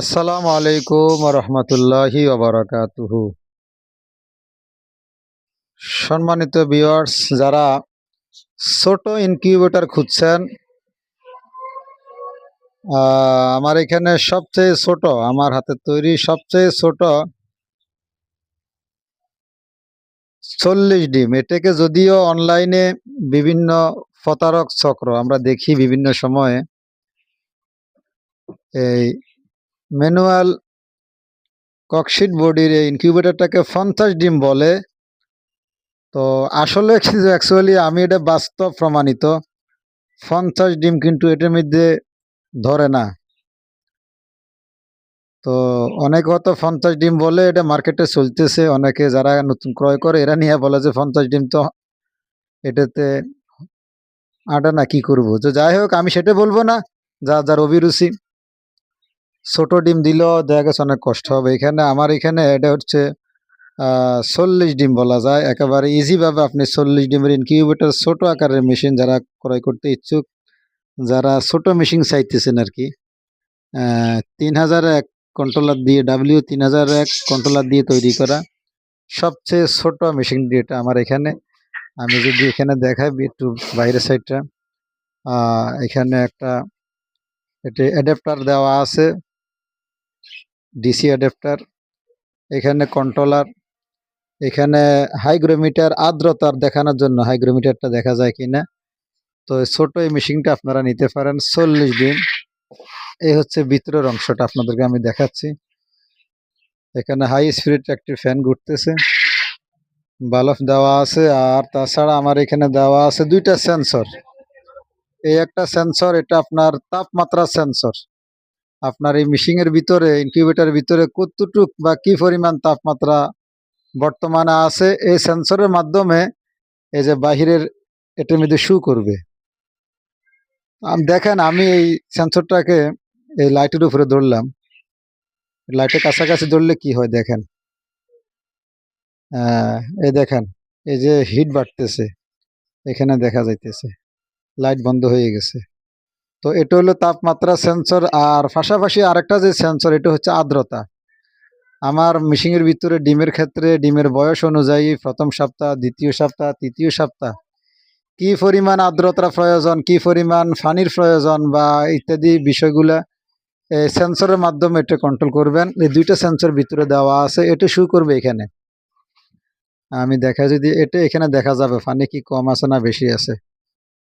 আসসালামু আলাইকুম রহমতুল্লাহি ওবরাকাতুহু। সম্মানিত ভিউয়ার্স, যারা ছোট ইনকিউবেটর খুঁজছেন আমার এখানে সবচেয়ে ছোট, আমার হাতে তৈরি সবচেয়ে ছোট চল্লিশ ডিম। এটাকে যদিও অনলাইনে বিভিন্ন প্রতারক চক্র, আমরা দেখি বিভিন্ন সময়ে এই ম্যানুয়াল ককশিট বডির এই ইনকিউবেটরটাকে পঞ্চাশ ডিম বলে। তো আসলে কিন্তু অ্যাকচুয়ালি আমি এটা বাস্তব প্রমাণিত। পঞ্চাশ ডিম কিন্তু এটার মধ্যে ধরে না। তো অনেক হয়তো পঞ্চাশ ডিম বলে এটা মার্কেটে চলতেছে, অনেকে যারা নতুন ক্রয় করে এরা নিয়ে বলে যে পঞ্চাশ ডিম তো এটাতে আটা না কি করব? তো যাই হোক, আমি সেটা বলব না, যা যার অভিরুচি। ছোট ডিম দিলেও দেখা গেছে অনেক কষ্ট হবে। এখানে আমার এখানে এটা হচ্ছে চল্লিশ ডিম বলা যায়। একেবারে ইজিভাবে আপনি চল্লিশ ডিমের ইনকিউবেটর ছোট আকারের মেশিন যারা ক্রয় করতে ইচ্ছুক, যারা ছোট মেশিন চাইতেছেন আর কি তিন হাজার এক কন্ট্রোলার দিয়ে ডাব্লিউ তিন হাজার এক কন্ট্রোলার দিয়ে তৈরি করা সবচেয়ে ছোট মেশিন এটা আমার এখানে। আমি যদি এখানে দেখাই একটু বাইরের সাইডটা এখানে একটা এটি অ্যাডাপ্টার দেওয়া আছে। ডিসি অ্যাডাপ্টার, এখানে কন্ট্রোলার এখানে হাইগ্রোমিটার আর্দ্রতার দেখানোর জন্য হাইগ্রোমিটারটা দেখা যায় কিনা। তো ছোট এই মেশিনটা আপনারা নিতে পারেন চল্লিশ দিন এই হচ্ছে ভিতরের অংশটা আপনাদেরকে আমি দেখাচ্ছি। এখানে হাই স্পিড একটি ফ্যান ঘুরতেছে। বালফ দেওয়া আছে আর তাছাড়া আমার এখানে দেওয়া আছে দুইটা সেন্সর এই একটা সেন্সর এটা আপনার তাপমাত্রা সেন্সর আপনার এই মেশিনের ভিতরে ইনকিউবেটারের ভিতরে কতটুক বা কি পরিমাণ তাপমাত্রা বর্তমানে আছে, এই সেন্সরের মাধ্যমে এই যে বাহিরের এটার মধ্যে শু করবে। দেখেন, আমি এই সেন্সরটাকে এই লাইটের উপরে ধরলাম। লাইটের কাছাকাছি ধরলে কি হয় দেখেন? এই দেখেন, এই যে হিট বাড়তেছে, এখানে দেখা যাইতেছে লাইট বন্ধ হয়ে গেছে। তো এটা হলো তাপমাত্রা সেন্সর আর পাশাপাশি আরেকটা যে সেন্সর এটা হচ্ছে আর্দ্রতা। আমার মিশিংয়ের ভিতরে ডিমের ক্ষেত্রে ডিমের বয়স অনুযায়ী প্রথম সপ্তাহ, দ্বিতীয় সপ্তাহ, তৃতীয় সপ্তাহ, কি পরিমাণ আর্দ্রতার প্রয়োজন, কি পরিমাণ পানির প্রয়োজন বা ইত্যাদি বিষয়গুলা সেন্সরের মাধ্যমে এটা কন্ট্রোল করবেন। এই দুইটা সেন্সর ভিতরে দেওয়া আছে, এটা শু করবে এখানে। আমি দেখা যদি, এটা এখানে দেখা যাবে, পানি কি কম আছে না বেশি আছে।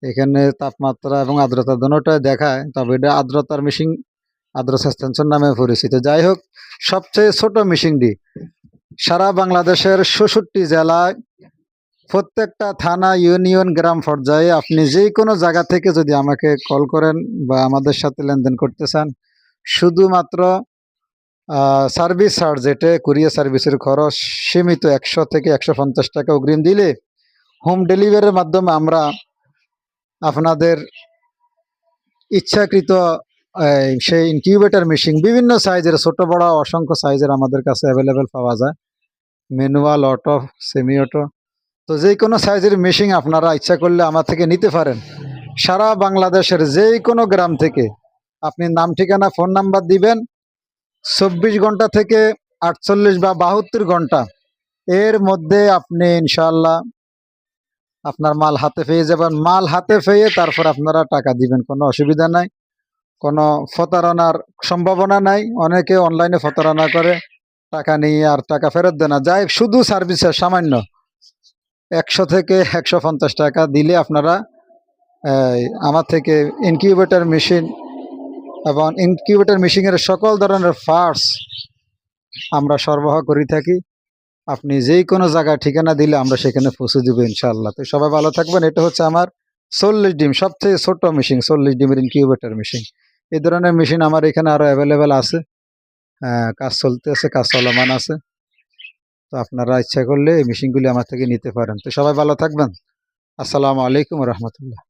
এখানে তাপমাত্রা এবং আর্দ্রতা দুটোটাই দেখায়, তবে এটা আর্দ্রতার মেশিন আর্দ্রতা সেন্সর নামে পরিচিত। যাই হোক, সবচেয়ে ছোট মেশিনটি সারা বাংলাদেশের ষষট্টি জেলায় প্রত্যেকটা থানা ইউনিয়ন গ্রাম পর্যায়ে আপনি যে কোনো জায়গা থেকে যদি আমাকে কল করেন বা আমাদের সাথে লেনদেন করতে চান, শুধুমাত্র সার্ভিস চার্জ যেটা কুরিয়ার সার্ভিসের খরচ সীমিত একশো থেকে একশো পঞ্চাশ টাকা অগ্রিম দিলে হোম ডেলিভারির মাধ্যমে আমরা আপনাদের ইচ্ছাকৃত সেই ইনকিউবেটার মেশিন বিভিন্ন সাইজের ছোট, বড়, অসংখ্য সাইজের আমাদের কাছে অ্যাভেলেবেল পাওয়া যায়। ম্যানুয়াল অটো সেমি অটো তো যে কোনো সাইজের মেশিন আপনারা ইচ্ছা করলে আমার থেকে নিতে পারেন। সারা বাংলাদেশের যে কোনো গ্রাম থেকে আপনি নাম, ঠিকানা ফোন নাম্বার দিবেন। চব্বিশ ঘণ্টা থেকে আটচল্লিশ বা বাহাত্তর ঘণ্টা। এর মধ্যে আপনি ইনশাল্লাহ আপনার মাল হাতে পেয়ে যাবেন। মাল হাতে পেয়ে তারপর আপনারা টাকা দিবেন। কোনো অসুবিধা নাই। কোনো প্রতারণার সম্ভাবনা নাই। অনেকে অনলাইনে প্রতারণা করে, টাকা নিয়ে আর টাকা ফেরত দেয় না। যাই শুধু সার্ভিসের সামান্য। একশো থেকে একশো পঞ্চাশ টাকা দিলে আপনারা আমার থেকে ইনকিউবেটর মেশিন এবং ইনকিউবেটর মেশিনের সকল ধরনের পার্টস আমরা সরবরাহ করে থাকি। আপনি যেই কোনো জায়গায় ঠিকানা দিলে আমরা সেখানে পৌঁছে দেবো ইনশাআল্লাহ। তো সবাই ভালো থাকবেন। এটা হচ্ছে আমার চল্লিশ ডিম সবচেয়ে ছোট মেশিন চল্লিশ ডিমের ইনকিউবেটর মেশিন। এই ধরনের মেশিন আমার এখানে আরও অ্যাভেলেবেল আছে। আহ, কাজ চলতে আছে কাজ চলমান আছে। তো আপনারা ইচ্ছা করলে এই মেশিনগুলি আমার থেকে নিতে পারেন। তো সবাই ভালো থাকবেন। আসসালামু আলাইকুম রহমতুল্লাহ।